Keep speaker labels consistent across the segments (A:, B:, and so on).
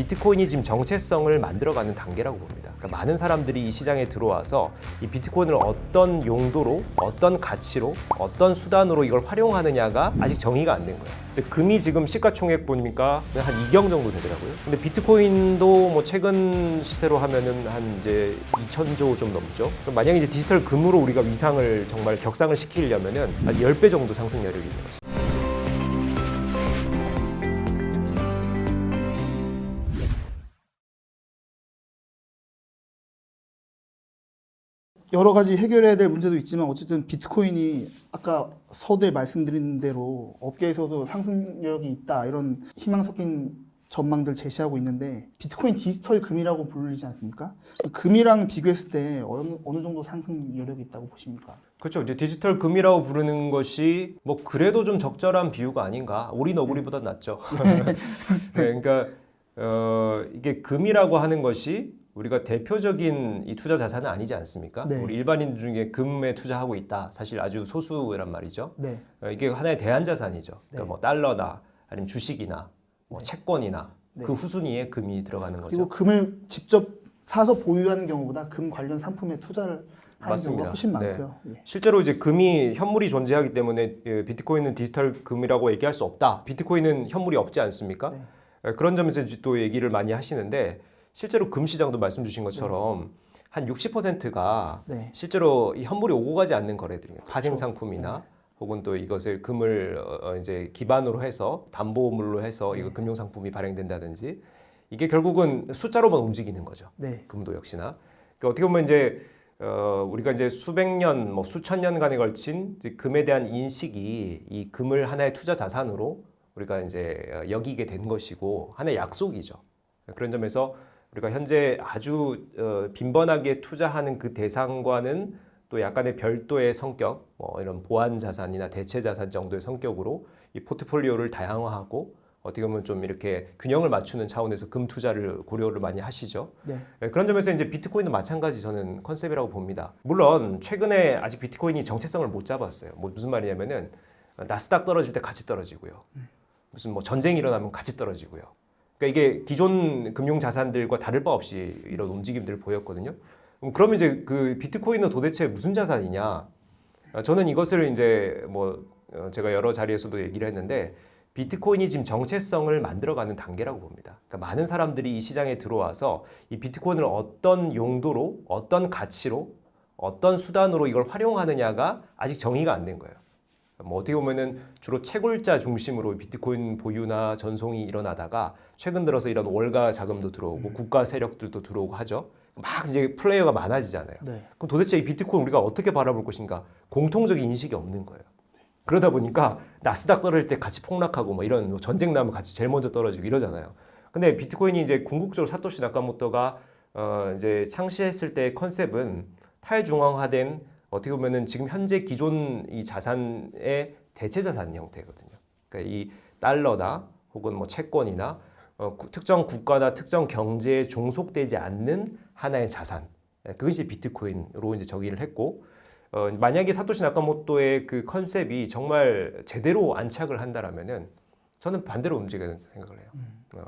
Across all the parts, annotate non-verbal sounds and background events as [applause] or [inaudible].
A: 비트코인이 지금 정체성을 만들어가는 단계라고 봅니다. 그러니까 많은 사람들이 이 시장에 들어와서 이 비트코인을 어떤 용도로, 어떤 가치로, 어떤 수단으로 이걸 활용하느냐가 아직 정의가 안 된 거예요. 이제 금이 지금 시가총액 보니까 한 2경 정도 되더라고요. 근데 비트코인도 뭐 최근 시세로 하면은 한 이제 2천조 좀 넘죠. 만약에 이제 디지털 금으로 우리가 위상을 정말 격상을 시키려면은 한 10배 정도 상승 여력이 있는 거죠.
B: 여러 가지 해결해야 될 문제도 있지만 어쨌든 비트코인이 아까 서두에 말씀드린 대로 업계에서도 상승력이 있다 이런 희망 섞인 전망들 제시하고 있는데 비트코인 디지털 금이라고 부르지 않습니까? 금이랑 비교했을 때 어느, 어느 정도 상승 여력이 있다고 보십니까?
A: 그렇죠. 이제 디지털 금이라고 부르는 것이 뭐 그래도 좀 적절한 비유가 아닌가. 우리 너구리보다 낫죠. [laughs] [laughs] 네, 그러니까 어, 이게 금이라고 하는 것이 우리가 대표적인 이 투자 자산은 아니지 않습니까?
B: 네.
A: 우리 일반인 중에 금에 투자하고 있다. 사실 아주 소수란 말이죠.
B: 네.
A: 어, 이게 하나의 대한 자산이죠. 그러니까
B: 네.
A: 뭐 달러나 아니면 주식이나 뭐 채권이나
B: 네.
A: 그 후순위에 금이 들어가는 거죠.
B: 그리고 금을 직접 사서 보유하는 경우보다 금 관련 상품에 투자를 하는
A: 맞습니다.
B: 경우가 훨씬
A: 네.
B: 많고요. 예.
A: 실제로 이제 금이 현물이 존재하기 때문에 예, 비트코인은 디지털 금이라고 얘기할 수 없다. 비트코인은 현물이 없지 않습니까?
B: 네.
A: 예, 그런 점에서 또 얘기를 많이 하시는데 실제로 금 시장도 말씀 주신 것처럼 한 60%가
B: 네.
A: 실제로 이 현물이 오고 가지 않는 거래들이에요. 파생 상품이나 혹은 또 이것을 금을 어, 이제 기반으로 해서 담보물로 해서 이거 금융 상품이 발행된다든지 이게 결국은 숫자로만 움직이는 거죠.
B: 네.
A: 금도 역시나 그러니까 어떻게 보면 이제 어, 우리가 이제 수백 년, 뭐 수천 년간에 걸친 금에 대한 인식이 이 금을 하나의 투자 자산으로 우리가 이제 어, 여기게 된 것이고 하나의 약속이죠. 그런 점에서 우리가 현재 아주 어, 빈번하게 투자하는 그 대상과는 또 약간의 별도의 성격, 뭐 이런 보안 자산이나 대체 자산 정도의 성격으로 이 포트폴리오를 다양화하고 어떻게 보면 좀 이렇게 균형을 맞추는 차원에서 금 투자를 고려를 많이 하시죠.
B: 네.
A: 네, 그런 점에서 이제 비트코인도 마찬가지 저는 컨셉이라고 봅니다. 물론 최근에 아직 비트코인이 정체성을 못 잡았어요. 뭐 무슨 말이냐면은 나스닥 떨어질 때 같이 떨어지고요. 무슨 뭐 전쟁이 일어나면 같이 떨어지고요. 그러니까 이게 기존 금융 자산들과 다를 바 없이 이런 움직임들을 보였거든요. 그럼 그러면 이제 그 비트코인은 도대체 무슨 자산이냐? 아, 저는 이것을 이제 뭐 어, 제가 여러 자리에서도 얘기를 했는데 비트코인이 지금 정체성을 만들어가는 단계라고 봅니다. 그러니까 많은 사람들이 이 시장에 들어와서 이 비트코인을 어떤 용도로, 어떤 가치로, 어떤 수단으로 이걸 활용하느냐가 아직 정의가 안 된 거예요. 뭐 어떻게 보면은 주로 채굴자 중심으로 비트코인 보유나 전송이 일어나다가 최근 들어서 이런 월가 자금도 들어오고 국가 세력들도 들어오고 하죠. 막 이제 플레이어가 많아지잖아요.
B: 네.
A: 그럼 도대체 이 비트코인 우리가 어떻게 바라볼 것인가 공통적인 인식이 없는 거예요. 그러다 보니까 나스닥 떨어질 때 같이 폭락하고 뭐 이런 뭐 전쟁 나면 같이 제일 먼저 떨어지고 이러잖아요. 근데 비트코인이 이제 궁극적으로 사토시 나카모토가 어 이제 창시했을 때 컨셉은 탈중앙화된 어떻게 보면은 지금 현재 기존 이 자산의 대체 자산 형태거든요. 그러니까 이 달러나 혹은 뭐 채권이나 어, 구- 특정 국가나 특정 경제에 종속되지 않는 하나의 자산. 예, 그것이 비트코인으로 이제 정의를 했고 어, 만약에 사토시 나카모토의 그 컨셉이 정말 제대로 안착을 한다라면은 저는 반대로 움직여야 된다고 생각을 해요. 어,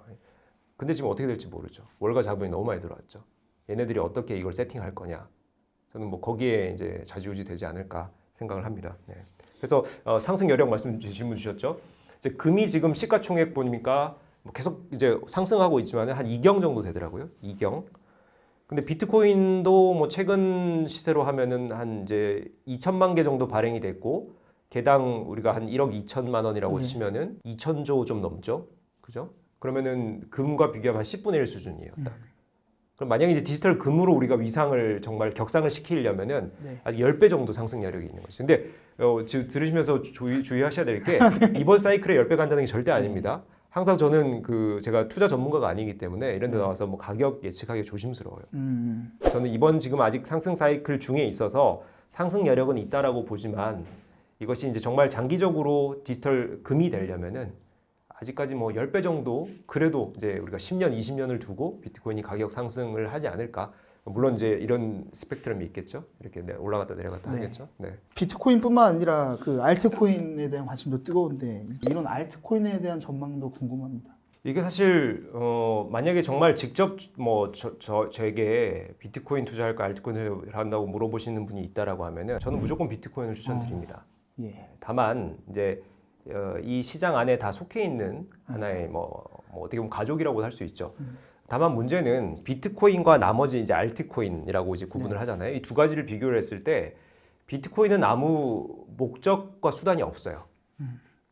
A: 근데 지금 어떻게 될지 모르죠. 월가 자본이 너무 많이 들어왔죠. 얘네들이 어떻게 이걸 세팅할 거냐. 저는 뭐 거기에 이제 좌지우지 되지 않을까 생각을 합니다. 네. 그래서 어, 상승 여력 말씀 주- 질문 주셨죠. 이제 금이 지금 시가총액 보니까 뭐 계속 이제 상승하고 있지만 한 2경 정도 되더라고요. 2경. 근데 비트코인도 뭐 최근 시세로 하면은 한 이제 2천만 개 정도 발행이 됐고 개당 우리가 한 1억 2천만 원이라고
B: 네.
A: 치면은 2천조 좀 넘죠. 그죠? 그러면은 금과 비교하면 한 10분의 1 수준이에요. 딱. 그럼 만약에 이제 디지털 금으로 우리가 위상을 정말 격상을 시키려면은
B: 네.
A: 아직 10배 정도 상승 여력이 있는 거죠. 근데 어, 지금 들으시면서 주의, 주의하셔야 될 게 [laughs] 이번 사이클에 10배 간다는 게 절대 아닙니다. 항상 저는 그 제가 투자 전문가가 아니기 때문에 이런 데 나와서 뭐 가격 예측하기 조심스러워요.
B: 음.
A: 저는 이번 지금 아직 상승 사이클 중에 있어서 상승 여력은 있다라고 보지만 이것이 이제 정말 장기적으로 디지털 금이 되려면은 아직까지 뭐 10배 정도 그래도 이제 우리가 10년, 20년을 두고 비트코인이 가격 상승을 하지 않을까. 물론 이제 이런 스펙트럼이 있겠죠. 이렇게 내- 올라갔다 내려갔다
B: 네.
A: 하겠죠. 네.
B: 비트코인뿐만 아니라 그 알트코인에 대한 관심도 뜨거운데 이런 알트코인에 대한 전망도 궁금합니다.
A: 이게 사실 어, 만약에 정말 직접 뭐 저, 저 제게 비트코인 투자할까 알트코인 투자를 한다고 물어보시는 분이 있다라고 하면은 저는 무조건 비트코인을 추천드립니다.
B: 예.
A: 다만 이제 어, 이 시장 안에 다 속해 있는 하나의 뭐, 뭐 어떻게 보면 가족이라고 할 수 있죠. 다만 문제는 비트코인과 나머지 이제 알트코인이라고 이제 구분을 하잖아요. 이 두 가지를 비교를 했을 때 비트코인은 아무 목적과 수단이 없어요.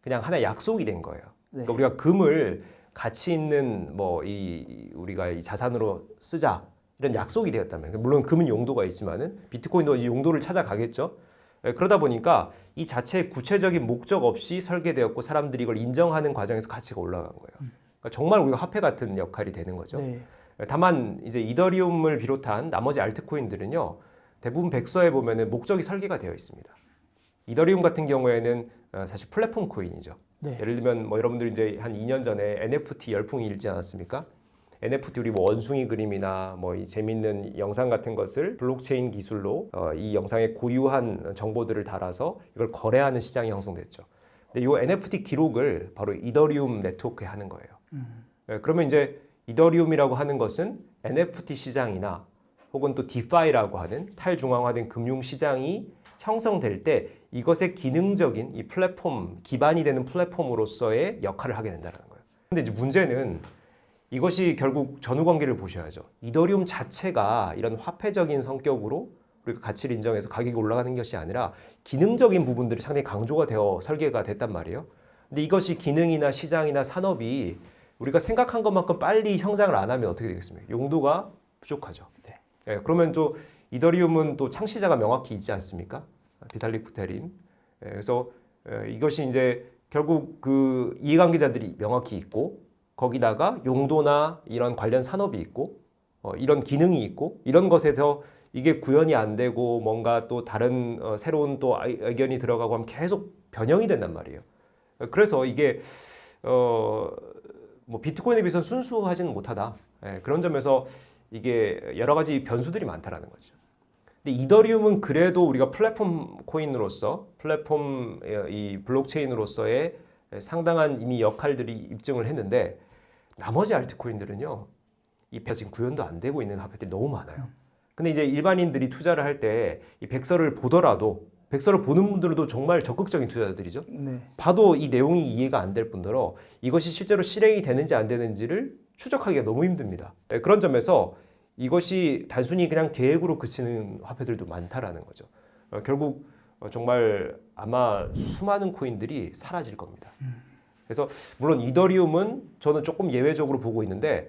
A: 그냥 하나의 약속이 된 거예요.
B: 네.
A: 그러니까 우리가 금을 가치 있는 뭐 이 우리가 이 자산으로 쓰자 이런 약속이 되었다면 물론 금은 용도가 있지만은 비트코인도 이제 용도를 찾아가겠죠. 예, 그러다 보니까 이 자체의 구체적인 목적 없이 설계되었고 사람들이 이걸 인정하는 과정에서 가치가 올라간 거예요. 그러니까 정말 우리가 화폐 같은 역할이 되는 거죠.
B: 네.
A: 다만 이제 이더리움을 비롯한 나머지 알트코인들은요 대부분 백서에 보면은 목적이 설계가 되어 있습니다. 이더리움 같은 경우에는 어, 사실 플랫폼 코인이죠.
B: 네.
A: 예를 들면 뭐 여러분들 이제 한 2년 전에 NFT 열풍이 일지 않았습니까? NFT 우리 뭐 원숭이 그림이나 뭐 이 재밌는 영상 같은 것을 블록체인 기술로 어, 이 영상에 고유한 정보들을 달아서 이걸 거래하는 시장이 형성됐죠. 근데 이 NFT 기록을 바로 이더리움 네트워크에 하는 거예요. 예, 그러면 이제 이더리움이라고 하는 것은 NFT 시장이나 혹은 또 디파이라고 하는 탈중앙화된 금융 시장이 형성될 때 이것의 기능적인 이 플랫폼 기반이 되는 플랫폼으로서의 역할을 하게 된다는 거예요. 근데 이제 문제는 이것이 결국 전후 관계를 보셔야죠. 이더리움 자체가 이런 화폐적인 성격으로 우리가 가치를 인정해서 가격이 올라가는 것이 아니라 기능적인 부분들이 상당히 강조가 되어 설계가 됐단 말이에요. 근데 이것이 기능이나 시장이나 산업이 우리가 생각한 것만큼 빨리 성장을 안 하면 어떻게 되겠습니까? 용도가 부족하죠.
B: 네.
A: 예, 그러면 또 이더리움은 또 창시자가 명확히 있지 않습니까? 비탈릭 부테린. 예, 그래서 예, 이것이 이제 결국 그 이해관계자들이 명확히 있고 거기다가 용도나 이런 관련 산업이 있고 어, 이런 기능이 있고 이런 것에서 이게 구현이 안 되고 뭔가 또 다른 어, 새로운 또 의견이 들어가고 하면 계속 변형이 된단 말이에요. 그래서 이게 어, 뭐 비트코인에 비해서 순수하지는 못하다. 예, 그런 점에서 이게 여러 가지 변수들이 많다라는 거죠. 근데 이더리움은 그래도 우리가 플랫폼 코인으로서 플랫폼 어, 이 블록체인으로서의 상당한 이미 역할들이 입증을 했는데 나머지 알트코인들은요 이 배- 지금 구현도 안 되고 있는 화폐들이 너무 많아요. 근데 이제 일반인들이 투자를 할 때 이 백서를 보더라도 백서를 보는 분들도 정말 적극적인 투자자들이죠.
B: 네.
A: 봐도 이 내용이 이해가 안 될 뿐더러 이것이 실제로 실행이 되는지 안 되는지를 추적하기가 너무 힘듭니다. 네, 그런 점에서 이것이 단순히 그냥 계획으로 그치는 화폐들도 많다라는 거죠. 어, 결국 어, 정말 아마 수많은 코인들이 사라질 겁니다. 그래서 물론 이더리움은 저는 조금 예외적으로 보고 있는데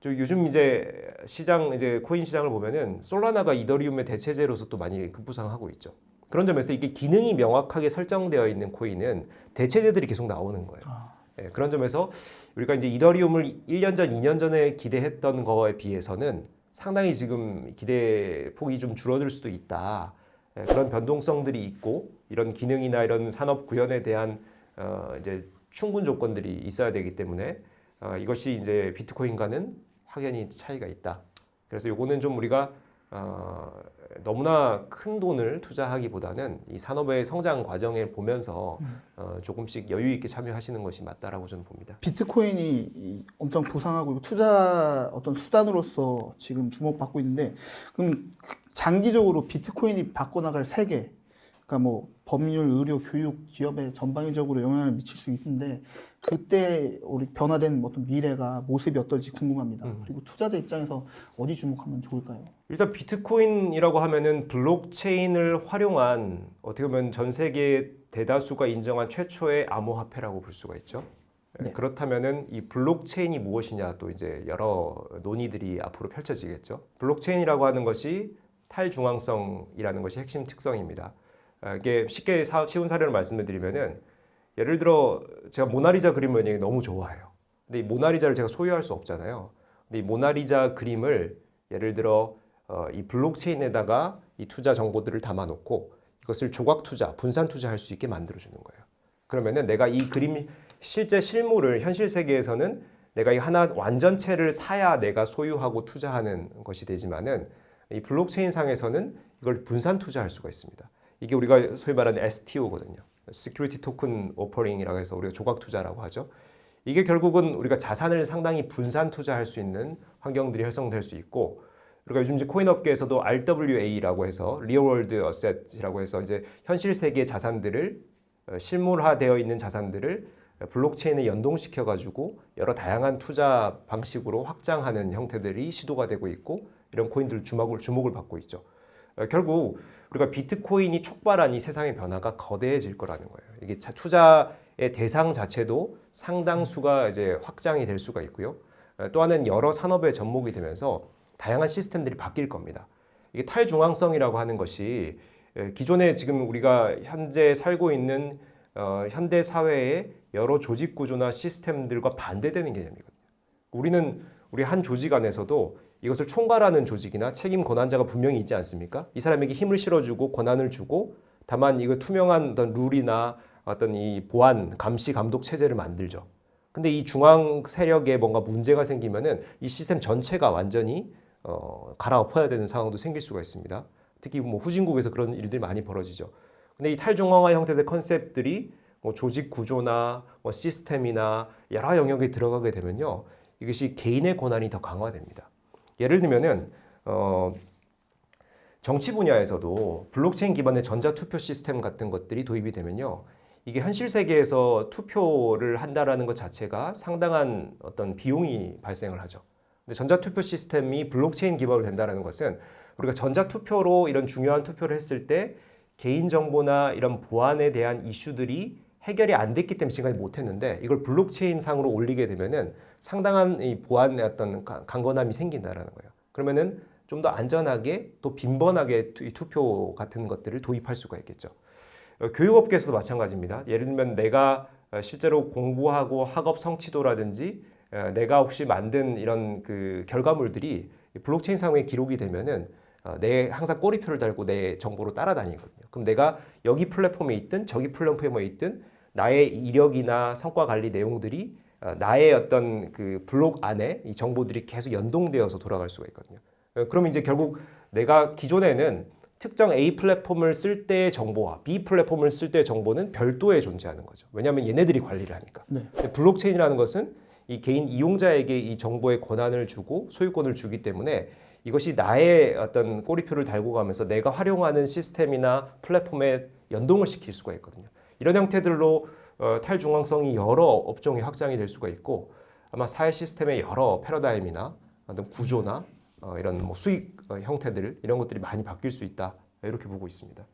A: 저 요즘 이제 시장 이제 코인 시장을 보면은 솔라나가 이더리움의 대체제로서 또 많이 급부상하고 있죠. 그런 점에서 이게 기능이 명확하게 설정되어 있는 코인은 대체제들이 계속 나오는 거예요.
B: 아.
A: 예, 그런 점에서 우리가 이제 이더리움을 1년 전, 2년 전에 기대했던 거에 비해서는 상당히 지금 기대 폭이 좀 줄어들 수도 있다. 예, 그런 변동성들이 있고 이런 기능이나 이런 산업 구현에 대한 어, 이제 충분 조건들이 있어야 되기 때문에 어, 이것이 이제 비트코인과는 확연히 차이가 있다. 그래서 요거는 좀 우리가 어, 너무나 큰 돈을 투자하기보다는 이 산업의 성장 과정을 보면서 어, 조금씩 여유 있게 참여하시는 것이 맞다라고 저는 봅니다.
B: 비트코인이 이 엄청 부상하고 투자 어떤 수단으로서 지금 주목받고 있는데 그럼 장기적으로 비트코인이 바꿔나갈 세계 그러니까 뭐 법률, 의료, 교육, 기업에 전방위적으로 영향을 미칠 수 있는데 그때 우리 변화된 어떤 미래가 모습이 어떨지 궁금합니다.
A: 음.
B: 그리고 투자자 입장에서 어디 주목하면 좋을까요?
A: 일단 비트코인이라고 하면은 블록체인을 활용한 어떻게 보면 전 세계 대다수가 인정한 최초의 암호화폐라고 볼 수가 있죠.
B: 네.
A: 그렇다면은 이 블록체인이 무엇이냐 또 이제 여러 논의들이 앞으로 펼쳐지겠죠. 블록체인이라고 하는 것이 탈중앙성이라는 것이 핵심 특성입니다. 아, 이게 쉽게 사- 쉬운 사례를 말씀을 드리면은 예를 들어 제가 모나리자 그림을 너무 좋아해요. 근데 이 모나리자를 제가 소유할 수 없잖아요. 근데 이 모나리자 그림을 예를 들어 어, 이 블록체인에다가 이 투자 정보들을 담아놓고 이것을 조각 투자, 분산 투자할 수 있게 만들어주는 거예요. 그러면은 내가 이 그림 실제 실물을 현실 세계에서는 내가 이 하나 완전체를 사야 내가 소유하고 투자하는 것이 되지만은 이 블록체인 상에서는 이걸 분산 투자할 수가 있습니다. 이게 우리가 소위 말하는 STO거든요. Security Token Offering이라고 해서 우리가 조각 투자라고 하죠. 이게 결국은 우리가 자산을 상당히 분산 투자할 수 있는 환경들이 형성될 수 있고 그리고 요즘 이제 코인 업계에서도 RWA라고 해서 Real World Asset이라고 해서 이제 현실 세계 자산들을 어, 실물화되어 있는 자산들을 블록체인에 연동시켜 가지고 여러 다양한 투자 방식으로 확장하는 형태들이 시도가 되고 있고 이런 코인들 주목을 주목을 받고 있죠. 어, 결국 우리가 비트코인이 촉발한 이 세상의 변화가 거대해질 거라는 거예요. 이게 자- 투자의 대상 자체도 상당수가 이제 확장이 될 수가 있고요. 어, 또 하나는 여러 산업에 접목이 되면서 다양한 시스템들이 바뀔 겁니다. 이게 탈중앙성이라고 하는 것이 에, 기존에 지금 우리가 현재 살고 있는 어, 현대 사회의 여러 조직 구조나 시스템들과 반대되는 개념이거든요. 우리는 우리 한 조직 안에서도 이것을 총괄하는 조직이나 책임 권한자가 분명히 있지 않습니까? 이 사람에게 힘을 실어주고 권한을 주고 다만 이거 투명한 어떤 룰이나 어떤 이 보안 감시 감독 체제를 만들죠. 근데 이 중앙 세력에 뭔가 문제가 생기면은 이 시스템 전체가 완전히 어, 갈아엎어야 되는 상황도 생길 수가 있습니다. 특히 뭐 후진국에서 그런 일들이 많이 벌어지죠. 근데 이 탈중앙화 형태의 컨셉들이 뭐 조직 구조나 뭐 시스템이나 여러 영역에 들어가게 되면요, 이것이 개인의 권한이 더 강화됩니다. 예를 들면은 어, 정치 분야에서도 블록체인 기반의 전자 투표 시스템 같은 것들이 도입이 되면요, 이게 현실 세계에서 투표를 한다라는 것 자체가 상당한 어떤 비용이 발생을 하죠. 근데 전자 투표 시스템이 블록체인 기반으로 된다는 것은 우리가 전자 투표로 이런 중요한 투표를 했을 때 개인 정보나 이런 보안에 대한 이슈들이 해결이 안 됐기 때문에 지금까지 못 했는데 이걸 블록체인 상으로 올리게 되면은 상당한 이 보안의 어떤 가- 강건함이 생긴다라는 거예요. 그러면은 좀 더 안전하게 또 빈번하게 투표 같은 것들을 도입할 수가 있겠죠. 어, 교육업계에서도 마찬가지입니다. 예를 들면 내가 어, 실제로 공부하고 학업 성취도라든지 어, 내가 혹시 만든 이런 그 결과물들이 이 블록체인 상에 기록이 되면은 어, 내 항상 꼬리표를 달고 내 정보로 따라다니거든요. 그럼 내가 여기 플랫폼에 있든 저기 플랫폼에 있든 나의 이력이나 성과 관리 내용들이 어, 나의 어떤 그 블록 안에 이 정보들이 계속 연동되어서 돌아갈 수가 있거든요. 어, 그럼 이제 결국 내가 기존에는 특정 A 플랫폼을 쓸 때의 정보와 B 플랫폼을 쓸 때의 정보는 별도에 존재하는 거죠. 왜냐하면 얘네들이 관리를 하니까.
B: 네.
A: 블록체인이라는 것은 이 개인 이용자에게 이 정보의 권한을 주고 소유권을 주기 때문에 이것이 나의 어떤 꼬리표를 달고 가면서 내가 활용하는 시스템이나 플랫폼에 연동을 시킬 수가 있거든요. 이런 형태들로 어, 탈중앙성이 여러 업종이 확장이 될 수가 있고 아마 사회 시스템의 여러 패러다임이나 어떤 구조나 어, 이런 뭐 수익 어, 형태들 이런 것들이 많이 바뀔 수 있다 이렇게 보고 있습니다.